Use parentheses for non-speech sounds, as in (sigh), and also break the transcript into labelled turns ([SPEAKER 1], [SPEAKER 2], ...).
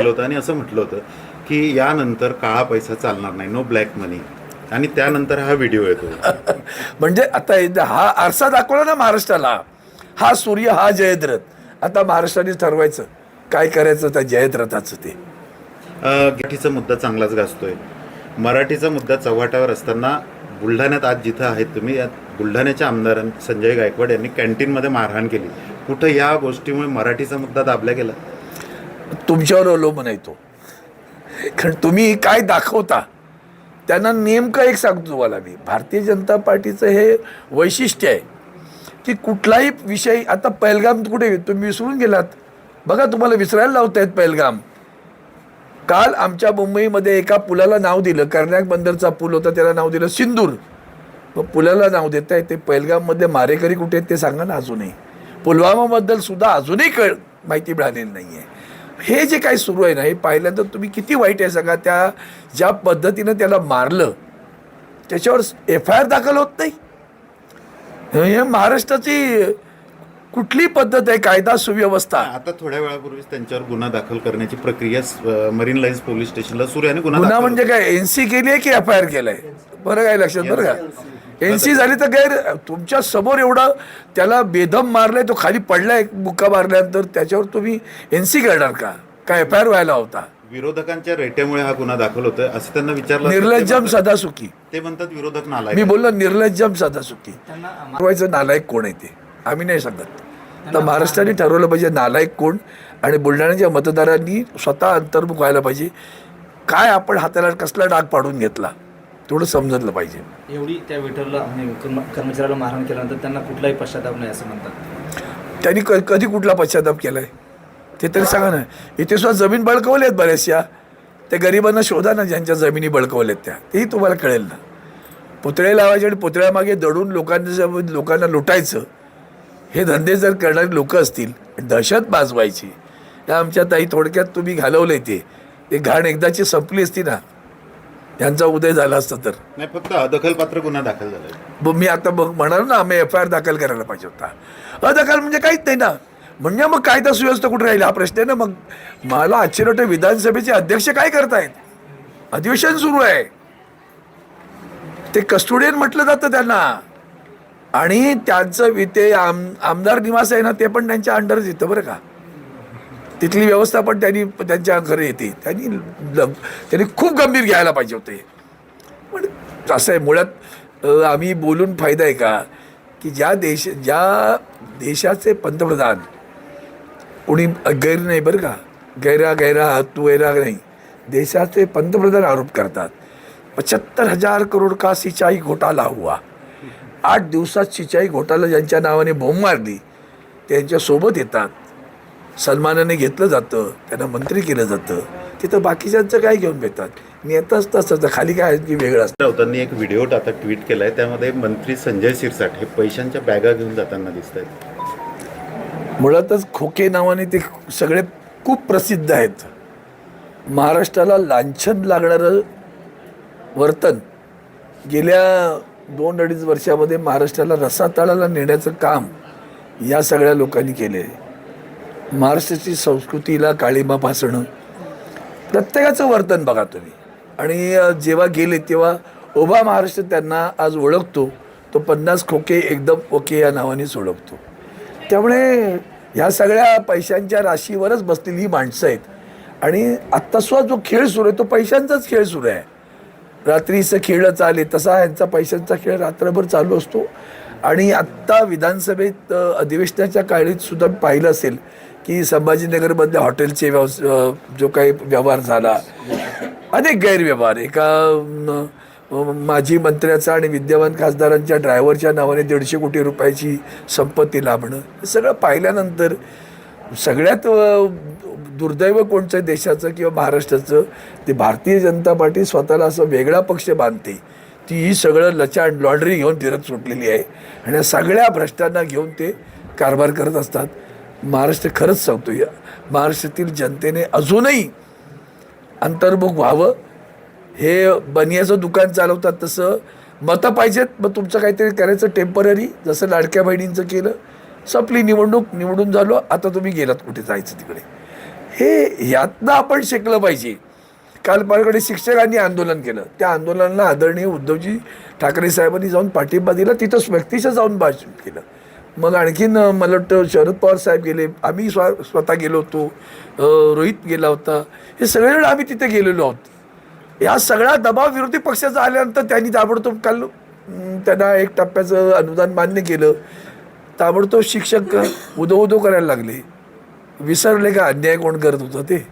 [SPEAKER 1] केलं होतं आणि असं म्हटलं होतं की यानंतर काळा पैसा चालणार नाही नो ब्लॅक मनी आणि त्यानंतर हा व्हिडिओ येतो. (laughs)
[SPEAKER 2] म्हणजे आता हे- आरसा दाखवला ना महाराष्ट्राला. हा सूर्य हा जयद्रथ. आता महाराष्ट्राने ठरवायचं. काय करायचं त्या जयद्रथाचं ते?
[SPEAKER 1] मराठीचा मुद्दा चांगलाच गाजतोय. मराठीचा मुद्दा चव्हाट्यावर असताना बुलढाण्यात आज जिथं आहेत तुम्ही या बुलढाण्याच्या आमदार संजय गायकवाड यांनी कॅन्टीनमध्ये मारहाण केली. कुठं या गोष्टीमुळे मराठीचा मुद्दा दाबला गेला?
[SPEAKER 2] तुमच्यावर अवलंबून आहे तो. कारण तुम्ही काय दाखवता त्यांना नेमकं एक सांगतो तुम्हाला मी. भारतीय जनता पार्टीचं हे वैशिष्ट्य आहे की कुठलाही विषय आता पहलगाम कुठे तुम्ही विसरून गेलात. बघा तुम्हाला विसरायला लावतायत पहलगाम काल आमच्या मुंबईमध्ये एका पुलाला नाव दिलं. कर्नाक बंदरचा पूल होता त्याला नाव दिलं सिंदूर. मग पुलाला नाव देत आहे ते पहलगाममध्ये मारेकरी कुठे आहेत ते सांगा ना अजूनही. पुलवामाबद्दल सुद्धा अजूनही कळ माहिती मिळालेली नाही आहे हे जे काही सुरू आहे ना हे पाहिल्यानंतर तुम्ही किती वाईट आहे सांगा. त्या ज्या पद्धतीनं त्याला मारलं त्याच्यावर एफ आय आर दाखल होत नाही. हे महाराष्ट्राची कुठली पद्धत आहे? कायदा सुव्यवस्था.
[SPEAKER 1] आता थोड्या वेळापूर्वीच त्यांच्यावर गुन्हा दाखल करण्याची प्रक्रिया मरीन लाईन्स पोलीस स्टेशनला सुरू आहे गुन्हा
[SPEAKER 2] म्हणजे काय? एन सी केली आहे की एफ आय आर केलाय? बरं काय लक्षात? बरं का? एन सी झाली तर गैर तुमच्यासमोर एवढं त्याला बेदम मारलाय तो खाली पडलाय बुक्का मारल्यानंतर त्याच्यावर तुम्ही एन सी करणार का? काय एफ आय आर व्हायला होता?
[SPEAKER 1] विरोधकांच्या रेट्यामुळे हा गुन्हा दाखल होतोय असं त्यांना विचारलं
[SPEAKER 2] निर्लज्जम सदा सुखी
[SPEAKER 1] ते म्हणतात विरोधक नालायक
[SPEAKER 2] मी. बोललो निर्लज्जम सदा सुखी ठरवायचं नालायक कोण आहे ते? आम्ही नाही सांगत. तर महाराष्ट्राने ठरवलं पाहिजे नालायक कोण आणि बुलढाण्याच्या मतदारांनी स्वतः अंतर्मुख व्हायला पाहिजे. काय आपण हाताला कसला डाग पाडून घेतला? तेवढं समजलं पाहिजे.
[SPEAKER 3] एवढी त्या वेटरला कर्म- कर्मचाऱ्याला मारहाण केल्यानंतर त्यांना कुठलाही पश्चाताप नाही असं म्हणतात.
[SPEAKER 2] त्यांनी क कधी कुठला पश्चाताप केलाय? ते तरी सांगा ना. इथे सुद्धा जमीन बळकवल्या आहेत बऱ्याचशा. त्या गरिबांना शोधा ना ज्यांच्या जमिनी बळकवल्यात त्या. तेही तुम्हाला कळेल ना. पुतळे लावायचे आणि पुतळ्यामागे दडून लोकांच्या लोकांना लुटायचं हे धंदे जर करणारे लोक असतील दहशत माजवायची या आमच्या ताई थोडक्यात तुम्ही घालवलंय ते. ते घाण एकदाची संपली असती ना. यांचा उदय झाला असता तर.
[SPEAKER 1] नाही फक्त अदखलपात्र गुन्हा दाखल
[SPEAKER 2] मग मी आता मग म्हणाल ना आम्ही एफ आय आर दाखल करायला पाहिजे होता. अदखल म्हणजे काहीच नाही ना. म्हणजे मग कायदा सुव्यवस्था कुठे राहील? हा प्रश्न आहे ना मग. मला आश्चर्य वाटतं विधानसभेचे अध्यक्ष काय करतायत? अधिवेशन सुरू आहे. ते कस्टोडियन म्हटलं जातं त्यांना. आणि त्यांचं वि- ते आम आमदार निवास आहे ना ते पण त्यांच्या अंडरच येतं बरं का. तिथली व्यवस्था पण त्यांनी त्यांच्या घरी येते. त्यांनी त्यांनी खूप गंभीर घ्यायला पाहिजे होते. पण असं आहे मुळात आम्ही बोलून फायदा आहे का? की ज्या देश ज्या देशाचे पंतप्रधान कोणी गैर नाही बरं का? गैरा गैरा तू गैरा नाही. देशाचे पंतप्रधान आरोप करतात. पचहत्तर हजार करोड का सिंचाई घोटाला हुआ? आठ दिवसात सिंचाई घोटाला ज्यांच्या नावाने बोंब मारली त्यांच्यासोबत येतात. सन्मानाने घेतलं जातं त्यांना मंत्री केलं जातं. तिथं बाकीच्यांचं काय घेऊन भेटतात? नेताच तसंच खाली काय आहे की वेगळं असतं?
[SPEAKER 1] राऊतांनी एक व्हिडिओ आता ट्विट केलाय त्यामध्ये मंत्री संजय शिरसाट हे पैशांच्या बॅगा घेऊन जाताना दिसत आहेत.
[SPEAKER 2] मुळातच खोके नावाने ते सगळे खूप प्रसिद्ध आहेत. महाराष्ट्राला लांछन लागणारं वर्तन गेल्या दोन अडीच वर्षामध्ये महाराष्ट्राला रसातळाला नेण्याचं काम या सगळ्या लोकांनी केले महाराष्ट्राची संस्कृतीला काळीमा फासणं प्रत्येकाचं वर्तन बघा तुम्ही. आणि जेव्हा गेले तेव्हा उभा महाराष्ट्र त्यांना आज ओळखतो तो पन्नास खोके एकदम ओके या नावानेच ओळखतो त्यामुळे ह्या सगळ्या पैशांच्या राशीवरच बसलेली ही माणसं आहेत. आणि आत्तासुद्धा जो खेळ सुरू आहे तो पैशांचाच खेळ सुरू आहे. रात्रीचं खेळ चाले तसा यांचा पैशांचा खेळ रात्रभर चालू असतो. आणि आत्ता विधानसभेत अधिवेशनाच्या काळीत सुद्धा पाहिलं असेल की संभाजीनगरमधल्या हॉटेलचे व्यवस जो काही व्यवहार झाला अनेक गैरव्यवहार. एका माजी मंत्र्याचा आणि विद्यमान खासदारांच्या ड्रायव्हरच्या नावाने दीडशे कोटी रुपयाची संपत्ती लाभणं हे सगळं पाहिल्यानंतर सगळ्यात दुर्दैव कोणचं देशाचं किंवा महाराष्ट्राचं? ते भारतीय जनता पार्टी स्वतःला असं वेगळा पक्ष बांधते. ती ही सगळं लचाड लॉन्ड्री घेऊन फिरत सुटलेली आहे. आणि या सगळ्या भ्रष्टांना घेऊन ते कारभार करत असतात. महाराष्ट्र खरंच सांगतो या महाराष्ट्रातील जनतेने अजूनही अंतर्मुख व्हावं. हे बनियाचं दुकान चालवतात तसं मतं पाहिजेत मग तुमचं काहीतरी करायचं टेंपररी जसं लाडक्या बहिणींचं केलं संपली निवडणूक निवडून झालो आता तुम्ही गेलात कुठे जायचं तिकडे. हे ह्यातनं आपण शिकलं पाहिजे. काल पालकडे शिक्षकांनी आंदोलन केलं. त्या आंदोलनाला आदरणीय उद्धवजी ठाकरे साहेबांनी जाऊन पाठिंबा दिला तिथंच व्यक्तिशः जाऊन भाषण केलं. मग आणखीन मला वाटतं शरद पवार साहेब गेले आम्ही स्व स्वतः गेलो होतो रोहित गेला होता. हे सगळेजण आम्ही तिथे गेलेलो आहोत. या सगळ्या दबाव विरोधी पक्षाचा आल्यानंतर त्यांनी ताबडतोब काल त्यांना एक टप्प्याचं अनुदान मान्य केलं. ताबडतोब शिक्षक उदो उदो करायला लागले. विसरले का? अन्याय कोण करत होतं ते?